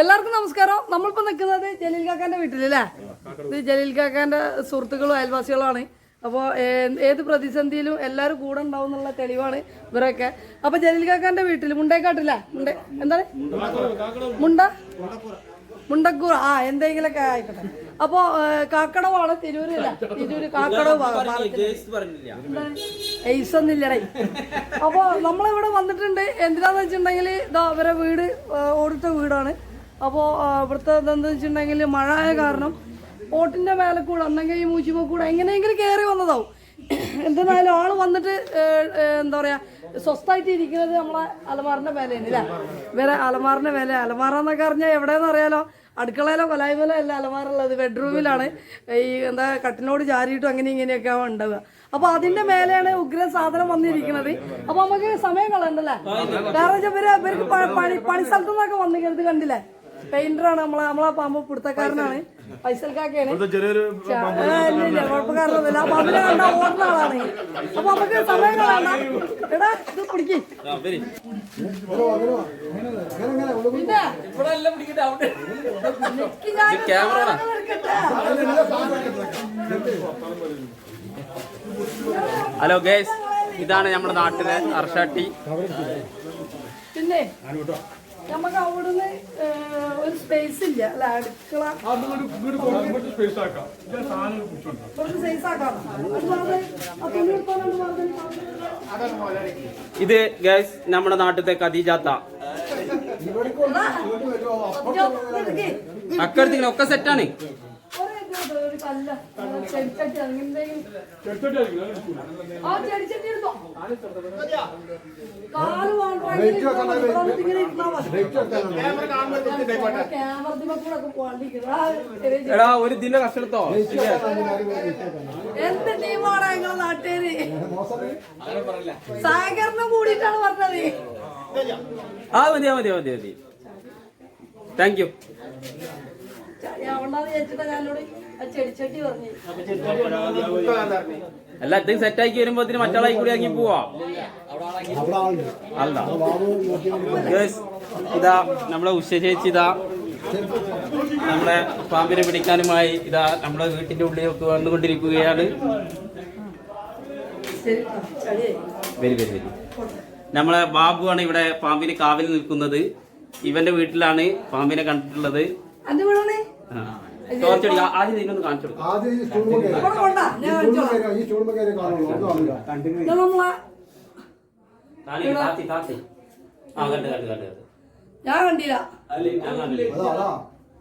എല്ലാവർക്കും നമസ്കാരം. നമ്മളിപ്പോ നിൽക്കുന്നത് ജലീൽ കാക്കാന്റെ വീട്ടിലല്ലേ? ഇത് ജലീൽ കാക്കാന്റെ സുഹൃത്തുക്കളും അയൽവാസികളാണ് അപ്പോൾ ഏത് പ്രതിസന്ധിയിലും എല്ലാവരും കൂടെ ഉണ്ടാവും എന്നുള്ള തെളിവാണ് ഇവരൊക്കെ. അപ്പൊ ജലീൽ കാക്കാന്റെ വീട്ടിൽ മുണ്ടേക്കാട്ടില്ല മുണ്ടേ എന്താണ്? മുണ്ട? മുണ്ടക്കൂർ. ആ എന്തെങ്കിലുമൊക്കെ ആയിക്കോട്ടെ. അപ്പോ കാക്കടവാണ് തിരൂരില്ല തിരൂര് കാക്കടവ് ഭാഗം. പാലക്കാട്. എയ്സ് ഒന്നുമില്ലടേ അപ്പൊ നമ്മളിവിടെ വന്നിട്ടുണ്ട്. എന്തിനാന്ന് വെച്ചിട്ടുണ്ടെങ്കിൽ ഇതാ അവരെ വീട് ഓടിച്ച വീടാണ്. അപ്പോൾ ഇവിടുത്തെ എന്താ വെച്ചിട്ടുണ്ടെങ്കിൽ മഴ ആയ കാരണം ഓട്ടിന്റെ മേലെ കൂടെ ഈ മൂച്ചിമ കൂടെ എങ്ങനെയെങ്കിലും കയറി വന്നതാവും. എന്തെന്നായാലും ആൾ വന്നിട്ട് എന്താ പറയാ സ്വസ്ഥായിട്ട് ഇരിക്കുന്നത് നമ്മളെ അലമാറിന്റെ മേലെയാണ് അല്ലേ? വേറെ അലമാറിന്റെ മേലെ അലമാറ എന്നൊക്കെ അറിഞ്ഞാൽ എവിടെയെന്ന് അറിയാലോ? അടുക്കളയിലോ കൊലായ്മയിലോ അല്ല അലമാറുള്ളത് ബെഡ്റൂമിലാണ്. ഈ എന്താ കട്ടിനോട് ചാരിയിട്ടും അങ്ങനെ ഇങ്ങനെയൊക്കെ ഉണ്ടാവുക. അപ്പൊ അതിന്റെ മേലെയാണ് ഉഗ്ര സാധനം വന്നിരിക്കുന്നത്. അപ്പൊ നമുക്ക് സമയം കളയണ്ടല്ലേ? കാരണം ഇവർ പണി പണി വന്നിരിക്കുന്നത് കണ്ടില്ലേ? പെയിന്ററാണ് നമ്മളെ നമ്മളെ പാമ്പ് പിടുത്തക്കാരനാണ്. ഇല്ല, ഇല്ല, കുഴപ്പക്കാരനൊന്നുമില്ല. ആ പാമ്പിനെ കണ്ട ഓടുന്ന ആളാണ് അപ്പൊ നമുക്ക് സമയം കളയണ്ട. എടാ ഇത് പിടിക്ക്. പിന്നെ. ഹലോ ഗേസ് ഇതാണ് നമ്മുടെ നാട്ടിലെ അർഷാട്ടി. പിന്നെ? നമുക്ക് അവിടുന്ന് ഒരു സ്പേസ് ഇല്ല. അല്ല അടുക്കള. സ്പേസ് ആക്കാം. ഞാൻ സാധനം പിടിച്ചോണ്ട് കുറച്ച് സ്പേസ് ആക്കാം. ഇത് ഗൈസ് നമ്മുടെ നാട്ടിലത്തെ ഇതെടുക്ക്. അക്കടുത്ത് ഒക്കെ സെറ്റാണ് ചെടിച്ചട്ടി. ആ ചെടിച്ചട്ടി എടുത്തോ. ചെറിയ- എടാ ഒരു ദിന കഷ്ടത്തോ എന്ത് ടീമാണ് ഞങ്ങളെ നാട്ടുകാര്? സഹകരണം കൂടിയിട്ടാണ് പറഞ്ഞത്. ആ മതി ആ, മതി മതി മതി. താങ്ക് യു ഞാൻ ഉണ്ടാന്ന് ചേച്ചിട്ടാ ഞാനോട് അല്ല ഇത് സെറ്റാക്കി വരുമ്പോ മറ്റാളായി കൂടി ഇറങ്ങി പോവാ. അല്ല ഇതാ നമ്മളെ ഉഷ ചേച്ചി ഇതാ. നമ്മളെ പാമ്പിനെ പിടിക്കാനുമായി ഇതാ നമ്മളെ വീട്ടിന്റെ ഉള്ളിലേക്ക് വന്നുകൊണ്ടിരിക്കുകയാണ്. ശരി ആ, ചളിയായി. വരി വരി വരി. നമ്മളെ ബാബുവാണ് ഇവിടെ പാമ്പിന് കാവൽ നിൽക്കുന്നത്. ഇവന്റെ വീട്ടിലാണ് പാമ്പിനെ കണ്ടിട്ടുള്ളത്. ആദ്യം ഇതിനൊന്ന് കാണിച്ചു കൊടുക്കും. ആദ്യം ഈ സ്റ്റൂൾ കൊണ്ടാ ഞാൻ ഈ സ്റ്റൂൾ കയറി, കാണുള്ളൂ. കാണില്ല. താത്തി താത്തി ആ കണ്ട് കണ്ട് കണ്ട് കണ്ട്. ഞാൻ കണ്ടില്ല. ഞാൻ കണ്ടില്ല. അതാ, അതാ.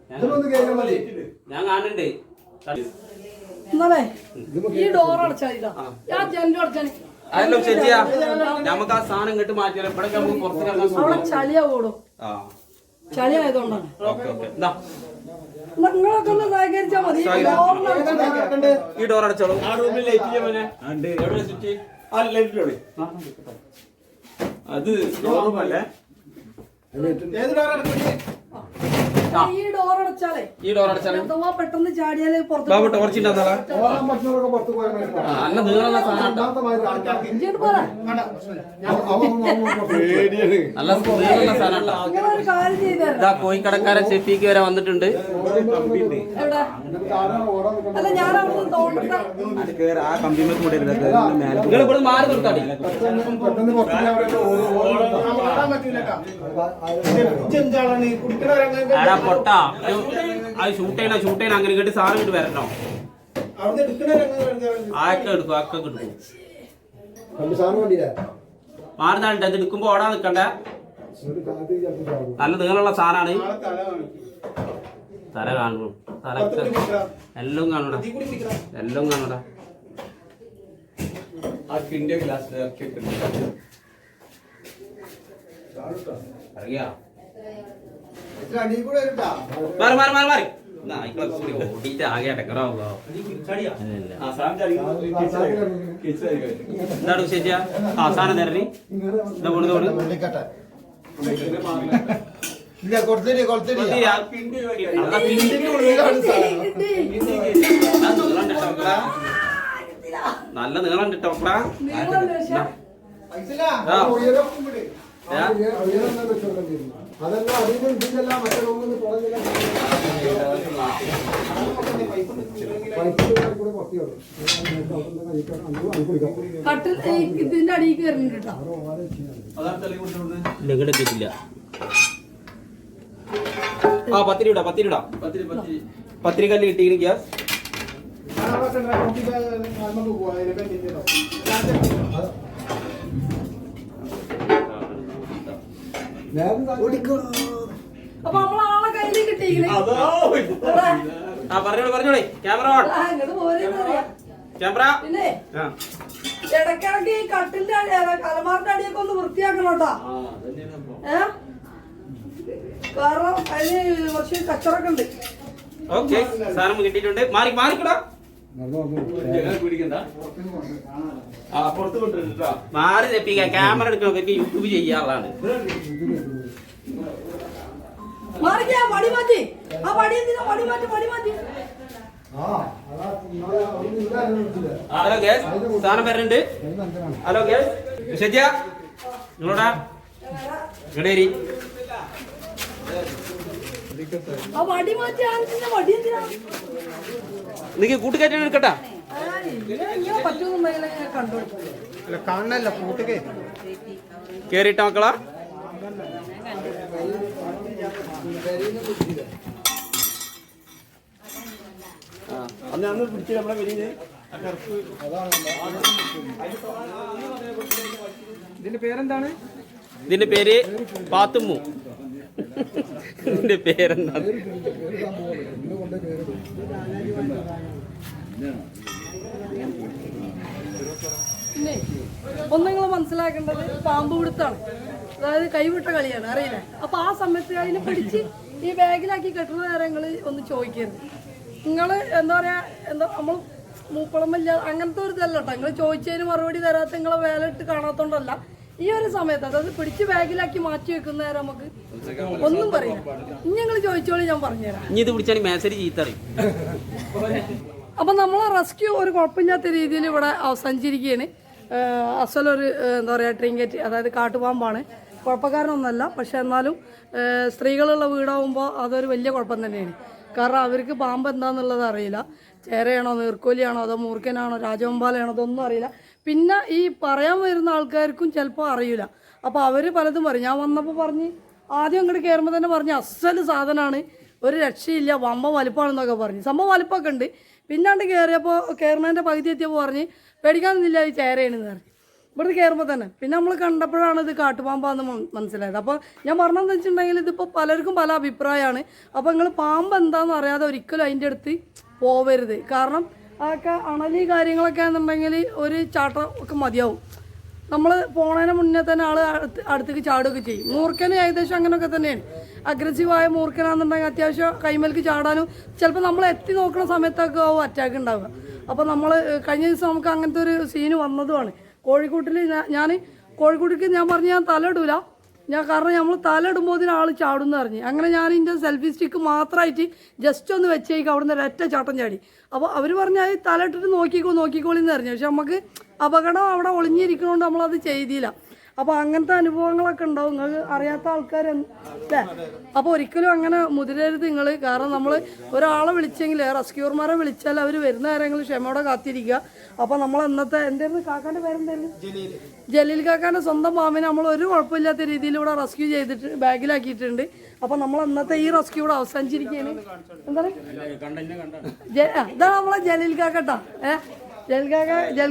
ഇതിലൊന്ന് കയറിയാൽ മതി. ഞാൻ കാണുന്നുണ്ട്. എന്നാലേ ഈ ഡോർ ഞാൻ ജനലും അടച്ചാൽ അതല്ലോ ചേച്ചിയാ നമുക്ക് ആ സാധനം ഇങ്ങോട്ട് മാറ്റിയാലോ? ഇവിടെ നമുക്ക് പുറത്തേക്ക് ഇറങ്ങാൻ അവിടെ സുഖം. ചളിയാവോടും ആ. ചളി ആയതുകൊണ്ടാണ്. Okay okay. ഇതാ. നിങ്ങളൊക്കെ ഒന്ന് സഹകരിച്ചാൽ മതി. ഈ ഡോർ അടച്ചോളൂ. ആ റൂമിൽ ലൈറ്റ് ചെയ്യാൻ മോനെ? എവിടെ സ്വിച്ച് ആ ലൈറ്റിലോടെ അത് നോർമല്ലേ ഏത് ഡോറാണ് ഈ ഡോർ അടച്ചാലേ? ഈ ഡോർ അടച്ചാലേ? അഥവാ പെട്ടെന്ന് ചാടിയാലേ പുറത്ത് ബാബു ടോർച്ച്. അന്ന നീളമുള്ള സാധനം. നല്ല നീളമുള്ള സാധനം ഇതാ കോഴിക്കടക്കാരൻ ഷെഫീക്ക് വരെ വന്നിട്ടുണ്ട്. ആ കമ്പിമേ കൂടെ നിങ്ങൾ ഇവിടെ മാറി നിർത്താടി. ആടാ പൊട്ട അത് ഷൂട്ട് ചെയ്യണ ഷൂട്ട് ചെയ്യണ അങ്ങനെ കേട്ട് സാറ് ഇങ്ങോട്ട് വരണോ? ആക്കെ എടുക്കും. ആക്കെ എടുക്കും? മാറുന്നാളുണ്ട് അത് എടുക്കുമ്പോ ഓടാൻ നിക്കണ്ട. നല്ല നീളമുള്ള സാധനമാണ് തല കാണണം തല എല്ലാം കാണൂടാ. എല്ലാം കാണൂടാ. ഗ്ലാസ് അറിയാ മാറി മാറി മാറി മാറി. എന്നാ, ആയിക്കളെ കൂടി ഓടിയിട്ട് ആകെ അടക്കറാവുക ആ സാധനം എന്താണ് വിശേഷിച്ച? ആ സാധനം തരണി എന്താ പോണ് തോണ് നല്ല നീളം ആ അതെല്ലാം അതിനും ഇതിനെല്ലാം മറ്റൊന്നും ഇതിന്റെ അടിയിൽ കയറുന്നുണ്ട് കേട്ടോ ആ പത്തിരി ഇടാ പത്തിരിടാ പത്തിരിടാ പത്തിരിക്കല്ല് കിട്ടിയിട്ട് ഗ്യാസ് ആ അപ്പൊ നമ്മളാളെ കിട്ടിയിരിക്കണേ ആ പറഞ്ഞോളൂ പറഞ്ഞോളേ. Camera on. അങ്ങോട്ട് പോരെന്നറിയാം ക്യാമറ. പിന്നെ ഇടക്കിടക്ക് ഈ കട്ടിന്റെ അടി അലമാറിന്റെ അടിയൊക്കെ ഒന്ന് വൃത്തിയാക്കണോട്ടാ ഏ? കാരണം അതിന് കുറച്ച് കച്ചറൊക്കെ ഉണ്ട്. ഓക്കെ സാധനം കിട്ടിയിട്ടുണ്ട്. മാറി മാറിക്കടാ. മാറി തെപ്പിക്ക. ക്യാമറ എടുക്കണം എനിക്ക് യൂട്യൂബ് ചെയ്യാറുള്ളതാണ് ഹലോ വടി മാറ്റി. ആ വടി എന്തിനാ? വടി നിങ്ങളോടാ? വടി മാറ്റി ആ അതാ ഇന്നലെ അവിടുന്ന് ഇവിടെ ആരും വിളിച്ചില്ല. ഹലോ ഗ്യാസ് സാധനം വരുന്നുണ്ട് അതിന് അഞ്ചനാണ്. ഹലോ ഗ്യാസ് വിശജ്യ നിങ്ങളോടാ ഇങ്ങടേരി ആ വടി മാറ്റി എന്തിനാ? കൂട്ടുകയറ്റം എടുക്കട്ടാ. കേറിയിട്ട മക്കളാ? അന്ന് അന്ന് പിടിച്ച് നമ്മളെ പേരെന്താണ്? ഇതിന്റെ പേര് പാത്തുമ്മു. ഇതിന്റെ പേരെന്താ? പിന്നെ ഒന്ന് നിങ്ങൾ മനസ്സിലാക്കേണ്ടത് പാമ്പ് പിടുത്താണ്. അതായത് കൈവിട്ട കളിയാണ് അറിയില്ലേ? അപ്പൊ ആ സമയത്ത് അതിനെ പിടിച്ച് ഈ ബാഗിലാക്കി കെട്ടുന്ന നേരങ്ങൾ ഒന്ന് ചോദിക്കരുത്. നിങ്ങൾ എന്താ പറയാ എന്താ നമ്മൾ മൂപ്പളമില്ല അങ്ങനത്തെ ഒരു ഇതല്ല കേട്ടോ നിങ്ങൾ ചോദിച്ചതിന് മറുപടി തരാത്ത നിങ്ങളെ വേല ഇട്ട് കാണാത്തോണ്ടല്ല. ഈ ഒരു സമയത്ത് അതായത് പിടിച്ച് ബാഗിലാക്കി മാറ്റി വെക്കുന്ന നേരം നമുക്ക് ഒന്നും പറയാം ഇനി ഞങ്ങൾ ചോദിച്ചോളി ഞാൻ പറഞ്ഞുതരാം. ഇനി ഇത് പിടിച്ചാൽ മേസരി ചീത്തറിയും അപ്പം നമ്മൾ റെസ്ക്യൂ ഒരു കുഴപ്പമില്ലാത്ത രീതിയിൽ ഇവിടെ അവസാനിച്ചിരിക്കുകയാണ്. അസലൊരു എന്താ പറയുക ട്രിങ്കറ്റ് അതായത് കാട്ടുപാമ്പാണ്. കുഴപ്പക്കാരനൊന്നല്ല പക്ഷെ എന്നാലും സ്ത്രീകളുള്ള വീടാവുമ്പോൾ അതൊരു വലിയ കുഴപ്പം തന്നെയാണ്. കാരണം അവർക്ക് പാമ്പ് എന്താണെന്നുള്ളത് അറിയില്ല. ചേരയാണോ നീർക്കോലിയാണോ അതോ മൂർക്കനാണോ രാജവമ്പാലയാണോ അതൊന്നും അറിയില്ല. പിന്നെ ഈ പറയാൻ വരുന്ന ആൾക്കാർക്കും ചിലപ്പോൾ അറിയില്ല. അപ്പോൾ അവർ പലതും പറയും. ഞാൻ വന്നപ്പോൾ പറഞ്ഞ് ആദ്യം അങ്ങോട്ട് കയറുമ്പോൾ തന്നെ പറഞ്ഞ് അസൽ സാധനമാണ് ഒരു രക്ഷയില്ല വമ്പ വലിപ്പമാണെന്നൊക്കെ പറഞ്ഞ്. സംഭവം വലിപ്പമൊക്കെ ഉണ്ട്. പിന്നാണ്ട് കയറിയപ്പോൾ കയറുന്നതിന്റെ പകുതി എത്തിയപ്പോൾ പറഞ്ഞ് പേടിക്കാനൊന്നുമില്ല ഈ ചേരയാണെന്ന് പറഞ്ഞു. ഇവിടുന്ന് കയറുമ്പോൾ തന്നെ. പിന്നെ നമ്മൾ കണ്ടപ്പോഴാണ് ഇത് കാട്ടുപാമ്പാന്ന് മനസ്സിലായത്. അപ്പോൾ ഞാൻ പറഞ്ഞതെന്ന് വെച്ചിട്ടുണ്ടെങ്കിൽ ഇതിപ്പോൾ പലർക്കും പല അഭിപ്രായമാണ്. അപ്പോൾ നിങ്ങൾ പാമ്പ് എന്താണെന്ന് അറിയാതെ ഒരിക്കലും അതിന്റെ അടുത്ത് പോവരുത്. കാരണം അതൊക്കെ അണലി കാര്യങ്ങളൊക്കെ ആണെന്നുണ്ടെങ്കിൽ ഒരു ചാട്ടം ഒക്കെ മതിയാവും. നമ്മൾ പോണതിന് മുന്നേ തന്നെ ആൾ അടുത്ത് അടുത്തേക്ക് ചാടുകയൊക്കെ ചെയ്യും. മൂർഖന് ഏകദേശം അങ്ങനെയൊക്കെ തന്നെയാണ്. അഗ്രസീവായ മൂർഖനാണെന്നുണ്ടെങ്കിൽ അത്യാവശ്യം കൈമേൽക്ക് ചാടാനും ചിലപ്പോൾ നമ്മൾ എത്തി നോക്കുന്ന സമയത്തൊക്കെ ആവും അറ്റാക്ക് ഉണ്ടാവുക. അപ്പോൾ നമ്മൾ കഴിഞ്ഞ ദിവസം നമുക്ക് അങ്ങനത്തെ ഒരു സീന് വന്നതുമാണ്. കോഴിക്കോട്ടിൽ ഞാൻ കോഴിക്കോട്ടിലേക്ക് ഞാൻ പറഞ്ഞ് ഞാൻ തല ഇടൂല. ഞാൻ കാരണം നമ്മൾ തലയിടുമ്പോൾ ഇതിന് ആൾ ചാടും അറിഞ്ഞ് അങ്ങനെ ഞാൻ ഇതിന്റെ സെൽഫി സ്റ്റിക്ക് മാത്രമായിട്ട് ജസ്റ്റ് ഒന്ന് വെച്ചേക്ക് അവിടുന്ന് ഒരൊറ്റ ചാട്ടം ചാടി. അപ്പോൾ അവർ പറഞ്ഞാൽ തലയിട്ടിട്ട് നോക്കിക്കോ നോക്കിക്കോളിന്ന് അറിഞ്ഞു പക്ഷെ നമുക്ക് അപകടം അവിടെ ഒളിഞ്ഞിരിക്കണോണ്ട് നമ്മളത് ചെയ്തില്ല. അപ്പോൾ അങ്ങനത്തെ അനുഭവങ്ങളൊക്കെ ഉണ്ടാവും. നിങ്ങൾക്ക് അറിയാത്ത ആൾക്കാർ അല്ലേ അപ്പോൾ ഒരിക്കലും അങ്ങനെ മുതിരരുത് നിങ്ങൾ കാരണം നമ്മൾ ഒരാളെ വിളിച്ചെങ്കിൽ റെസ്ക്യൂർമാരെ വിളിച്ചാൽ അവർ വരുന്ന കാര്യങ്ങൾ ക്ഷമയോടെ കാത്തിരിക്കുക. അപ്പോൾ നമ്മൾ അന്നത്തെ എന്തായിരുന്നു കാക്കാന്റെ പേരെന്തായിരുന്നു ജലീൽ കാക്കാന്റെ സ്വന്തം മാമിനെ നമ്മൾ ഒരു കുഴപ്പമില്ലാത്ത രീതിയിൽ ഇവിടെ റെസ്ക്യൂ ചെയ്തിട്ട് ബാഗിലാക്കിയിട്ടുണ്ട്. അപ്പോൾ നമ്മൾ അന്നത്തെ ഈ റെസ്ക്യൂ ഇവിടെ അവസാനിച്ചിരിക്കുകയാണ്. എന്താണ്? ഇതാ ഇതാണ് നമ്മളെ ജലീൽ കാക്കട്ടാ ഏ? ജലീൽ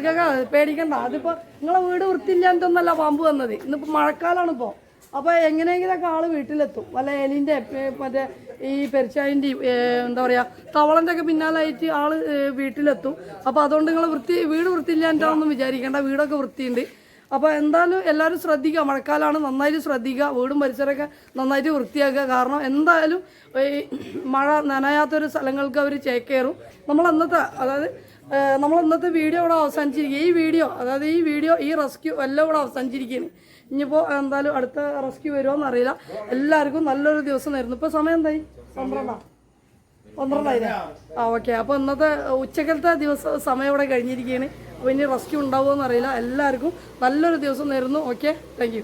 കാക്ക പേടിക്കണ്ട. അതിപ്പോ നിങ്ങളെ വീട് വൃത്തിയില്ലാണ്ടൊന്നല്ല പാമ്പ് വന്നത്. ഇന്നിപ്പോ മഴക്കാലാണ് ഇപ്പോ അപ്പോൾ എങ്ങനെയെങ്കിലൊക്കെ ആൾ വീട്ടിലെത്തും. വല്ല എലിന്റെ മറ്റേ ഈ പെരിച്ചായിന്റെയും എന്താ പറയുക തവളന്റെ ഒക്കെ പിന്നാലായിട്ട് ആൾ വീട്ടിലെത്തും. അപ്പോൾ അതുകൊണ്ട് നിങ്ങൾ വൃത്തി വീട് വൃത്തിയില്ലാണ്ടാണെന്നും വിചാരിക്കേണ്ട. വീടൊക്കെ വൃത്തിയുണ്ട്. അപ്പോൾ എന്തായാലും എല്ലാവരും ശ്രദ്ധിക്കുക. മഴക്കാലമാണ് നന്നായിട്ട് ശ്രദ്ധിക്കുക. വീടും പരിസരമൊക്കെ നന്നായിട്ട് വൃത്തിയാക്കുക. കാരണം എന്തായാലും ഈ മഴ നനയാത്തൊരു സ്ഥലങ്ങൾക്ക് അവർ ചേക്കേറും നമ്മൾ അന്നത്തെ അതായത് നമ്മൾ ഇന്നത്തെ വീഡിയോ ഇവിടെ അവസാനിച്ചിരിക്കുക ഈ വീഡിയോ അതായത് ഈ വീഡിയോ ഈ റെസ്ക്യൂ എല്ലാം ഇവിടെ അവസാനിച്ചിരിക്കുകയാണ്. ഇനിയിപ്പോൾ എന്തായാലും അടുത്ത റെസ്ക്യൂ വരുമോ എന്നറിയില്ല എല്ലാവർക്കും നല്ലൊരു ദിവസം നേരുന്നു. ഇപ്പോൾ സമയം എന്തായി? പന്ത്രണ്ടാണ് പന്ത്രണ്ടായിരം ആ ഓക്കെ. അപ്പോൾ ഇന്നത്തെ ഉച്ചക്കലത്തെ ദിവസം സമയം ഇവിടെ കഴിഞ്ഞിരിക്കുകയാണ്. അപ്പോൾ ഇനി റെസ്ക്യൂ ഉണ്ടാവുമോ എന്നറിയില്ല എല്ലാവർക്കും നല്ലൊരു ദിവസം നേരുന്നു. ഓക്കെ? താങ്ക്